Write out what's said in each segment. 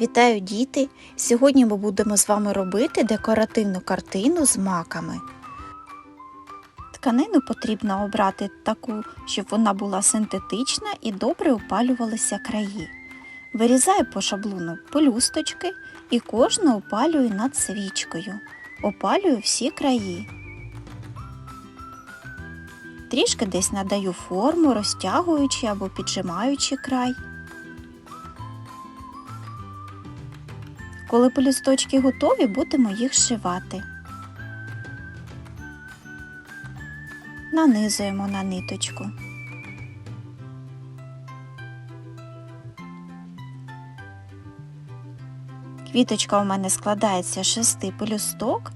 Вітаю діти! Сьогодні ми будемо з вами робити декоративну картину з маками. Тканину потрібно обрати таку, щоб вона була синтетична і добре опалювалися краї. Вирізаю по шаблону пелюсточки і кожну опалюю над свічкою. Опалюю всі краї. Трішки десь надаю форму, розтягуючи або піджимаючи край. Коли пелюсточки готові, будемо їх зшивати. Нанизуємо на ниточку. Квіточка у мене складається з шести пелюсток.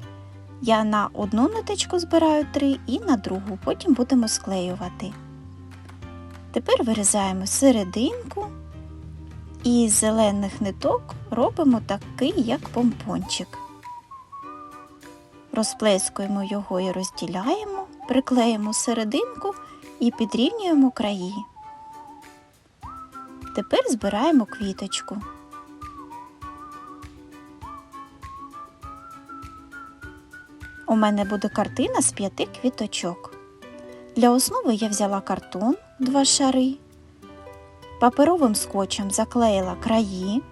Я на одну ниточку збираю три і на другу, потім будемо склеювати. Тепер вирізаємо серединку і з зелених ниток робимо такий, як помпончик. Розплескуємо його і розділяємо, приклеїмо серединку і підрівнюємо краї. Тепер збираємо квіточку. У мене буде картина з п'яти квіточок. Для основи я взяла картон два шари, паперовим скотчем заклеїла краї.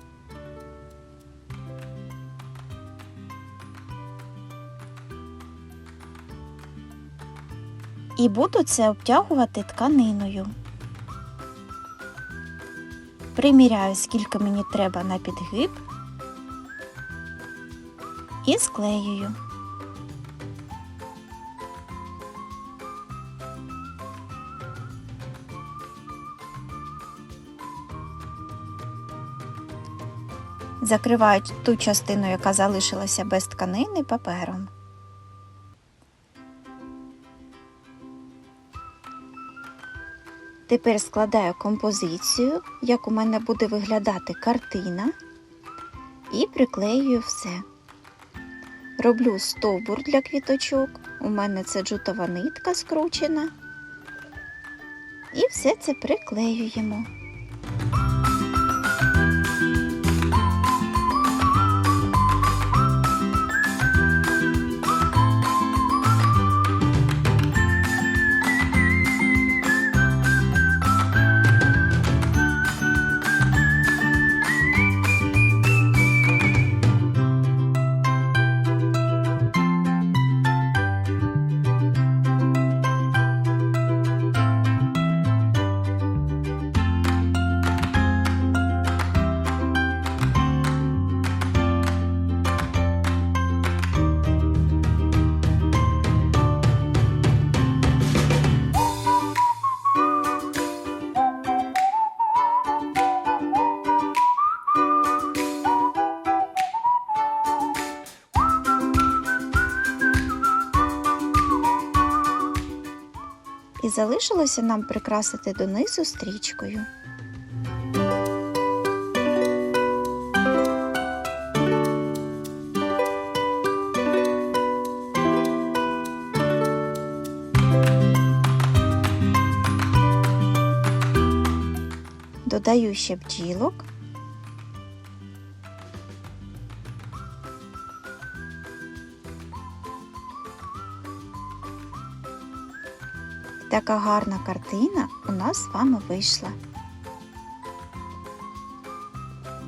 І буду це обтягувати тканиною. Приміряю, скільки мені треба на підгиб і склеюю. Закриваю ту частину, яка залишилася без тканини, папером. Тепер складаю композицію, як у мене буде виглядати картина, і приклеюю все. Роблю стовбур для квіточок. У мене це джутова нитка скручена. І все це приклеюємо. І залишилося нам прикрасити донизу стрічкою. Додаю ще бджілок. Така гарна картина у нас з вами вийшла.